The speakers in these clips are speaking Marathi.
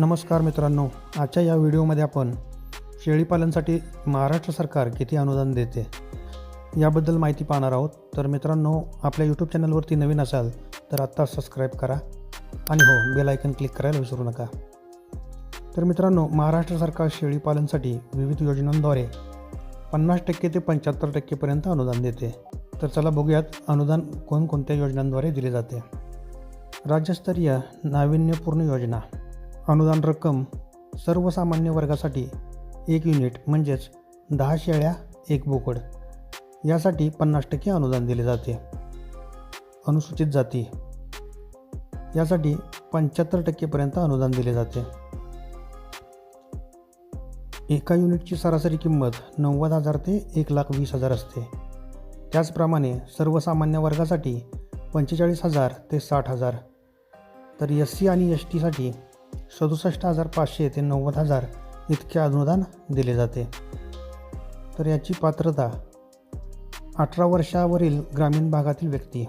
नमस्कार मित्रांनो आजच्या या व्हिडिओमध्ये आपण शेळीपालनसाठी महाराष्ट्र सरकार किती अनुदान देते याबद्दल माहिती पाहणार आहोत. तर मित्रांनो आपल्या यूट्यूब चॅनलवरती नवीन असाल तर आत्ता सबस्क्राईब करा आणि हो बेल आयकन क्लिक करायला विसरू नका. तर मित्रांनो महाराष्ट्र सरकार शेळीपालनसाठी विविध योजनांद्वारे पन्नास टक्के ते पंच्याहत्तर टक्केपर्यंत अनुदान देते. तर चला बघूयात अनुदान कोणकोणत्या योजनांद्वारे दिले जाते. राज्यस्तरीय नाविन्यपूर्ण योजना. अनुदान रक्कम सर्वसामान्य वर्गासाठी एक युनिट म्हणजेच दहा शेळ्या एक बोकड यासाठी पन्नास टक्के अनुदान दिले जाते. अनुसूचित जाती यासाठी पंच्याहत्तर टक्केपर्यंत अनुदान दिले जाते. एका युनिटची सरासरी किंमत नव्वद हजार ते एक लाख वीस हजार असते. त्याचप्रमाणे सर्वसामान्य वर्गासाठी पंचेचाळीस हजार ते साठ हजार. तर एस सी आणि एस टीसाठी सदुसष्ट हजार पाचशे ते नव्वद हजार इतके अनुदान दिले जाते. तर याची पात्रता अठरा वर्षावरील ग्रामीण भागातील व्यक्ती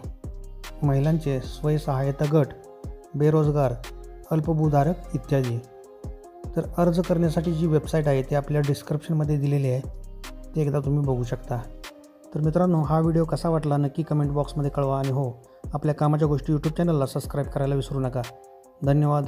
महिलांचे स्वयंसहाय्यता गट बेरोजगार अल्पभूधारक इत्यादी. तर अर्ज करण्यासाठी जी वेबसाईट आहे ती आपल्या डिस्क्रिप्शनमध्ये दिलेली आहे. ते एकदा तुम्ही बघू शकता. तर मित्रांनो हा व्हिडिओ कसा वाटला नक्की कमेंट बॉक्समध्ये कळवा आणि हो आपल्या कामाच्या गोष्टी यूट्यूब चॅनलला सबस्क्राईब करायला विसरू नका. धन्यवाद.